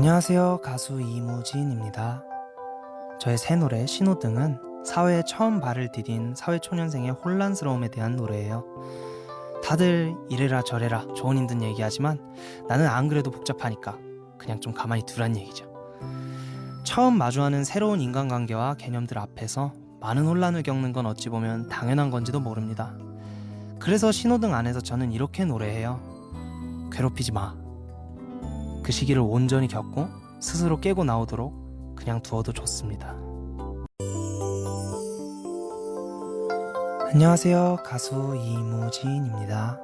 안녕하세요. 가수 이무진입니다. 저의 새 노래 신호등은 사회에 처음 발을 디딘 사회초년생의 혼란스러움에 대한 노래예요. 다들 이래라 저래라 좋은 힘든 얘기하지만 나는 안 그래도 복잡하니까 그냥 좀 가만히 두란 얘기죠. 처음 마주하는 새로운 인간관계와 개념들 앞에서 많은 혼란을 겪는 건 어찌 보면 당연한 건지도 모릅니다. 그래서 신호등 안에서 저는 이렇게 노래해요. 괴롭히지 마. 그 시기를 온전히 겪고 스스로 깨고 나오도록 그냥 두어도 좋습니다. 안녕하세요. 가수 이무진입니다.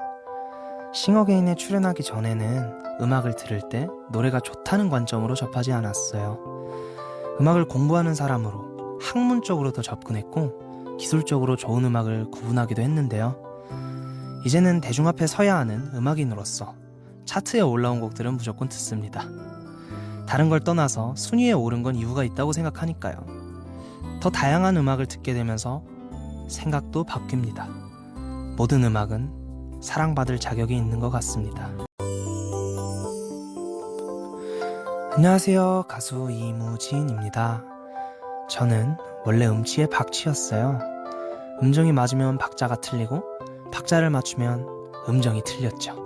싱어게인에 출연하기 전에는 음악을 들을 때 노래가 좋다는 관점으로 접하지 않았어요. 음악을 공부하는 사람으로 학문적으로 더 접근했고 기술적으로 좋은 음악을 구분하기도 했는데요. 이제는 대중 앞에 서야 하는 음악인으로서 차트에 올라온 곡들은 무조건 듣습니다. 다른 걸 떠나서 순위에 오른 건 이유가 있다고 생각하니까요. 더 다양한 음악을 듣게 되면서 생각도 바뀝니다. 모든 음악은 사랑받을 자격이 있는 것 같습니다. 안녕하세요. 가수 이무진입니다. 저는 원래 음치의 박치였어요. 음정이 맞으면 박자가 틀리고 박자를 맞추면 음정이 틀렸죠.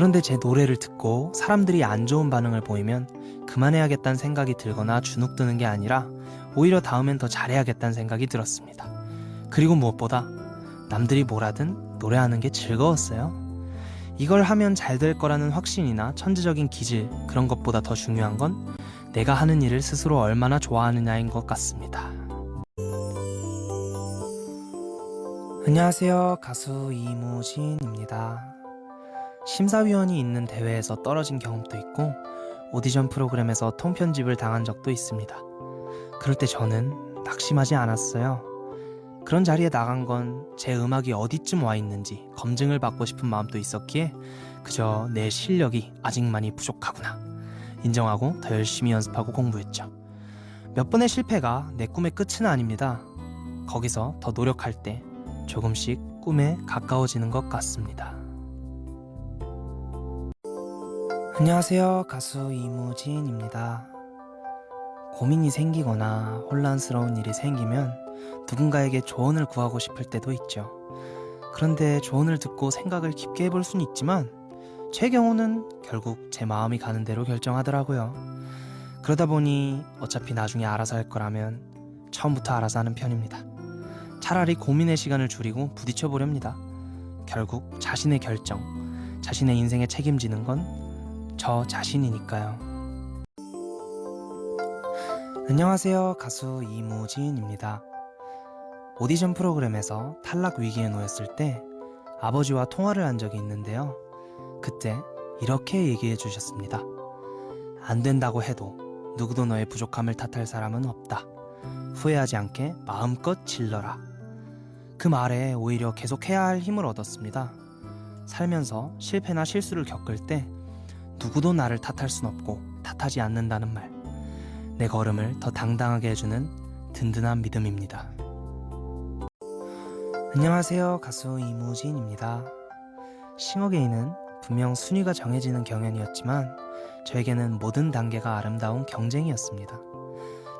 그런데 제 노래를 듣고 사람들이 안 좋은 반응을 보이면 그만해야겠다는 생각이 들거나 주눅드는 게 아니라 오히려 다음엔 더 잘해야겠다는 생각이 들었습니다. 그리고 무엇보다 남들이 뭐라든 노래하는 게 즐거웠어요. 이걸 하면 잘 될 거라는 확신이나 천재적인 기질 그런 것보다 더 중요한 건 내가 하는 일을 스스로 얼마나 좋아하느냐인 것 같습니다. 안녕하세요. 가수 이무진입니다. 심사위원이 있는 대회에서 떨어진 경험도 있고 오디션 프로그램에서 통편집을 당한 적도 있습니다. 그럴 때 저는 낙심하지 않았어요. 그런 자리에 나간 건 제 음악이 어디쯤 와 있는지 검증을 받고 싶은 마음도 있었기에 그저 내 실력이 아직 많이 부족하구나 인정하고 더 열심히 연습하고 공부했죠. 몇 번의 실패가 내 꿈의 끝은 아닙니다. 거기서 더 노력할 때 조금씩 꿈에 가까워지는 것 같습니다. 안녕하세요. 가수 이무진입니다. 고민이 생기거나 혼란스러운 일이 생기면 누군가에게 조언을 구하고 싶을 때도 있죠. 그런데 조언을 듣고 생각을 깊게 해볼 수는 있지만 제 경우는 결국 제 마음이 가는 대로 결정하더라고요. 그러다 보니 어차피 나중에 알아서 할 거라면 처음부터 알아서 하는 편입니다. 차라리 고민의 시간을 줄이고 부딪혀 보렵니다. 결국 자신의 결정, 자신의 인생에 책임지는 건 저 자신이니까요. 안녕하세요. 가수 이무진입니다. 오디션 프로그램에서 탈락 위기에 놓였을 때 아버지와 통화를 한 적이 있는데요. 그때 이렇게 얘기해 주셨습니다. 안 된다고 해도 누구도 너의 부족함을 탓할 사람은 없다. 후회하지 않게 마음껏 질러라. 그 말에 오히려 계속해야 할 힘을 얻었습니다. 살면서 실패나 실수를 겪을 때 누구도 나를 탓할 순 없고 탓하지 않는다는 말. 내 걸음을 더 당당하게 해주는 든든한 믿음입니다. 안녕하세요. 가수 이무진입니다. 싱어게인은 분명 순위가 정해지는 경연이었지만 저에게는 모든 단계가 아름다운 경쟁이었습니다.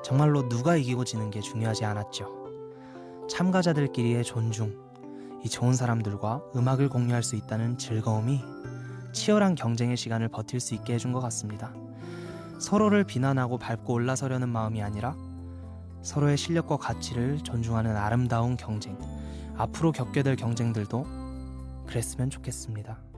정말로 누가 이기고 지는 게 중요하지 않았죠. 참가자들끼리의 존중, 이 좋은 사람들과 음악을 공유할 수 있다는 즐거움이 치열한 경쟁의 시간을 버틸 수 있게 해준 것 같습니다. 서로를 비난하고 밟고 올라서려는 마음이 아니라 서로의 실력과 가치를 존중하는 아름다운 경쟁, 앞으로 겪게 될 경쟁들도 그랬으면 좋겠습니다.